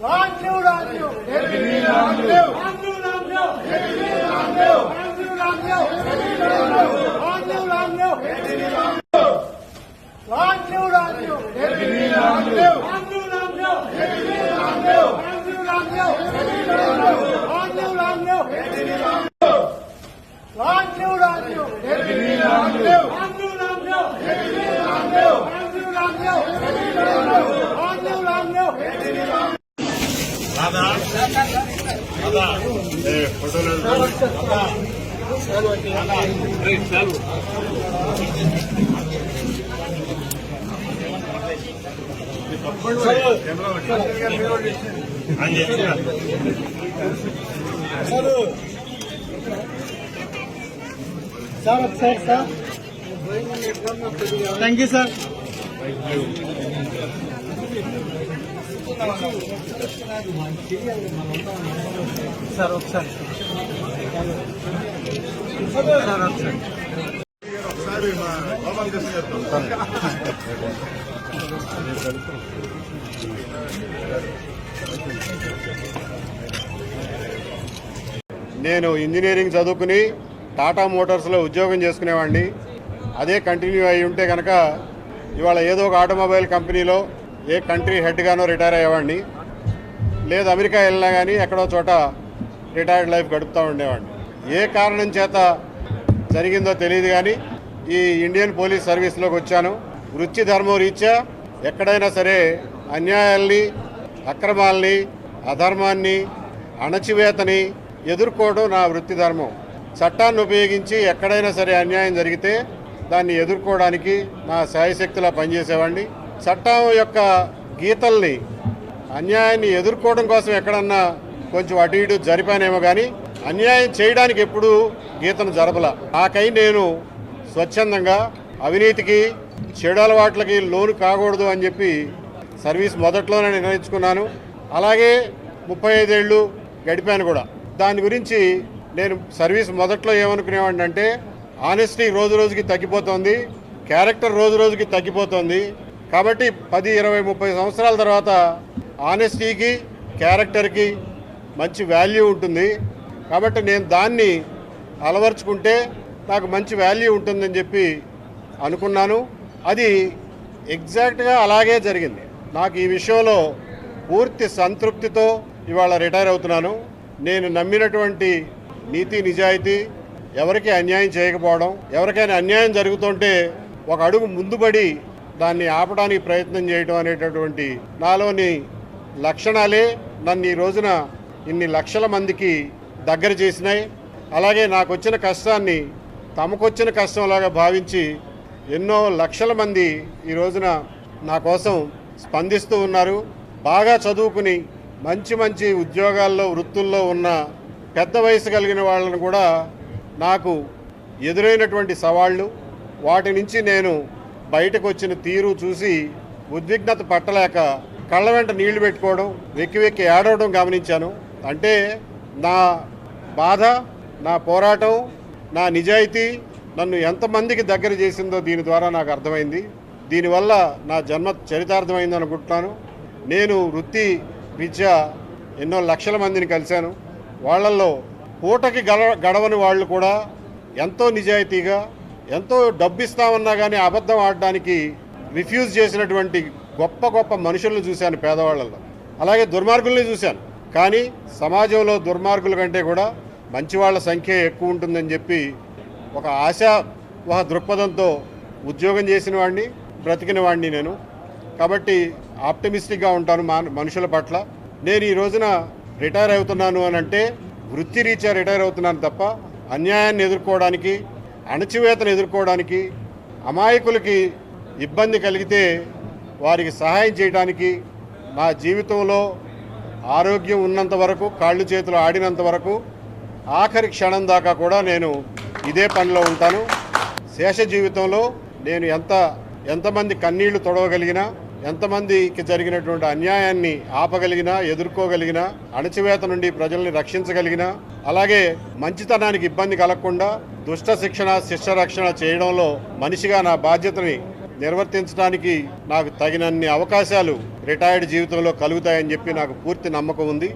రాంగ్లేవ్ రాంగ్లేవ్ ఏబీవీ రాంగ్లేవ్ రాంగ్లేవ్ రాంగ్లేవ్ ఏబీవీ రాంగ్లేవ్ రాంగ్లేవ్ రాంగ్లేవ్ ఏబీవీ రాంగ్లేవ్ రాంగ్లేవ్ రాంగ్లేవ్ ఏబీవీ రాంగ్లేవ్ ఆంగ్లేయులు ఆంగ్లేయులు సార్. ఒకసారి sir. Thank you sir sir ఒకసారి సార్ ఒకసారి నేను ఇంజనీరింగ్ చదువుకుని టాటా మోటార్స్లో ఉద్యోగం చేసుకునేవాడిని. అదే కంటిన్యూ అయి ఉంటే కనుక ఇవాళ ఏదో ఒక ఆటోమొబైల్ కంపెనీలో ఏ కంట్రీ హెడ్గానో రిటైర్ అయ్యేవాడిని. లేదు అమెరికా వెళ్ళినా కానీ ఎక్కడో చోట రిటైర్డ్ లైఫ్ గడుపుతూ ఉండేవాడిని. ఏ కారణం చేత జరిగిందో తెలియదు కానీ ఈ ఇండియన్ పోలీస్ సర్వీస్లోకి వచ్చాను. వృత్తి ధర్మం రీత్యా ఎక్కడైనా సరే అన్యాయాల్ని అక్రమాల్ని అధర్మాన్ని అణచివేతని ఎదుర్కోవడం నా వృత్తి ధర్మం. చట్టాన్ని ఉపయోగించి ఎక్కడైనా సరే అన్యాయం జరిగితే దాన్ని ఎదుర్కోవడానికి నా శాయశక్తిలా పనిచేసేవాడిని. చట్టం యొక్క గీతల్ని అన్యాయాన్ని ఎదుర్కోవడం కోసం ఎక్కడన్నా కొంచెం అటు ఇటు జరిపానేమో కానీ అన్యాయం చేయడానికి ఎప్పుడూ గీతను జరపల. నాకై నేను స్వచ్ఛందంగా అవినీతికి చెడు అలవాట్లకి లోను కాకూడదు అని చెప్పి సర్వీస్ మొదట్లోనే నిర్ణయించుకున్నాను. అలాగే ముప్పై ఐదేళ్ళు గడిపాను కూడా. దాని గురించి నేను సర్వీస్ మొదట్లో ఏమనుకునేవాడిని అంటే ఆనెస్టీ రోజు రోజుకి తగ్గిపోతుంది క్యారెక్టర్ రోజు రోజుకి తగ్గిపోతుంది కాబట్టి పది ఇరవై ముప్పై సంవత్సరాల తర్వాత ఆనెస్టీకి క్యారెక్టర్కి మంచి వాల్యూ ఉంటుంది. కాబట్టి నేను దాన్ని అలవర్చుకుంటే నాకు మంచి వాల్యూ ఉంటుందని చెప్పి అనుకున్నాను. అది ఎగ్జాక్ట్గా అలాగే జరిగింది. నాకు ఈ విషయంలో పూర్తి సంతృప్తితో ఇవాళ రిటైర్ అవుతున్నాను. నేను నమ్మినటువంటి నీతి నిజాయితీ ఎవరికి అన్యాయం చేయకపోవడం ఎవరికైనా అన్యాయం జరుగుతుంటే ఒక అడుగు ముందుపడి దాన్ని ఆపడానికి ప్రయత్నం చేయడం అనేటటువంటి నాలోని లక్షణాలే నన్ను ఈ రోజున ఇన్ని లక్షల మందికి దగ్గర చేసినాయి. అలాగే నాకు వచ్చిన కష్టాన్ని తమకొచ్చిన కష్టంలాగా భావించి ఎన్నో లక్షల మంది ఈ రోజున నా కోసం స్పందిస్తూ ఉన్నారు. బాగా చదువుకుని మంచి మంచి ఉద్యోగాల్లో వృత్తుల్లో ఉన్న పెద్ద వయసు కలిగిన వాళ్ళను కూడా నాకు ఎదురైనటువంటి సవాళ్ళు. వాటి నుంచి నేను బయటకు వచ్చిన తీరు చూసి ఉద్విగ్నత పట్టలేక కళ్ళ వెంట నీళ్ళు పెట్టుకోవడం వెక్కి వెక్కి ఏడవడం గమనించాను. అంటే నా బాధ నా పోరాటం నా నిజాయితీ నన్ను ఎంతమందికి దగ్గర చేసిందో దీని ద్వారా నాకు అర్థమైంది. దీనివల్ల నా జన్మ చరితార్థమైంది అనుకుంటున్నాను. నేను వృత్తి విద్య ఎన్నో లక్షల మందిని కలిశాను. వాళ్ళల్లో పూటకి గడవని వాళ్ళు కూడా ఎంతో నిజాయితీగా ఎంతో డబ్బు ఇస్తామన్నా కానీ అబద్ధం ఆడడానికి రిఫ్యూజ్ చేసినటువంటి గొప్ప గొప్ప మనుషులను చూశాను పేదవాళ్ళలో అలాగే దుర్మార్గుల్ని చూశాను. కానీ సమాజంలో దుర్మార్గుల కంటే కూడా మంచివాళ్ళ సంఖ్య ఎక్కువ ఉంటుందని చెప్పి ఒక ఆశావహ దృక్పథంతో ఉద్యోగం చేసిన వాడిని బ్రతికిన వాడిని నేను. కాబట్టి ఆప్టమిస్టిక్గా ఉంటాను మా మనుషుల పట్ల. నేను ఈ రోజున రిటైర్ అవుతున్నాను అని అంటే వృత్తిరీత్యా రిటైర్ అవుతున్నాను తప్ప అన్యాయాన్ని ఎదుర్కోవడానికి అణచివేతను ఎదుర్కోవడానికి అమాయకులకి ఇబ్బంది కలిగితే వారికి సహాయం చేయడానికి మా జీవితంలో ఆరోగ్యం ఉన్నంత వరకు కాళ్ళు చేతులు ఆడినంత వరకు ఆఖరి క్షణం దాకా కూడా నేను ఇదే పనిలో ఉంటాను. శేష జీవితంలో నేను ఎంత ఎంతమంది కన్నీళ్ళు తొడవగలిగినా ఎంతమందికి జరిగినటువంటి అన్యాయాన్ని ఆపగలిగినా ఎదుర్కోగలిగినా అణచివేత నుండి ప్రజల్ని రక్షించగలిగినా అలాగే మంచితనానికి ఇబ్బంది కలగకుండా దుష్ట శిక్షణ శిష్య రక్షణ చేయడంలో మనిషిగా నా బాధ్యతని నిర్వర్తించడానికి నాకు తగినన్ని అవకాశాలు రిటైర్డ్ జీవితంలో కలుగుతాయని చెప్పి నాకు పూర్తి నమ్మకం ఉంది.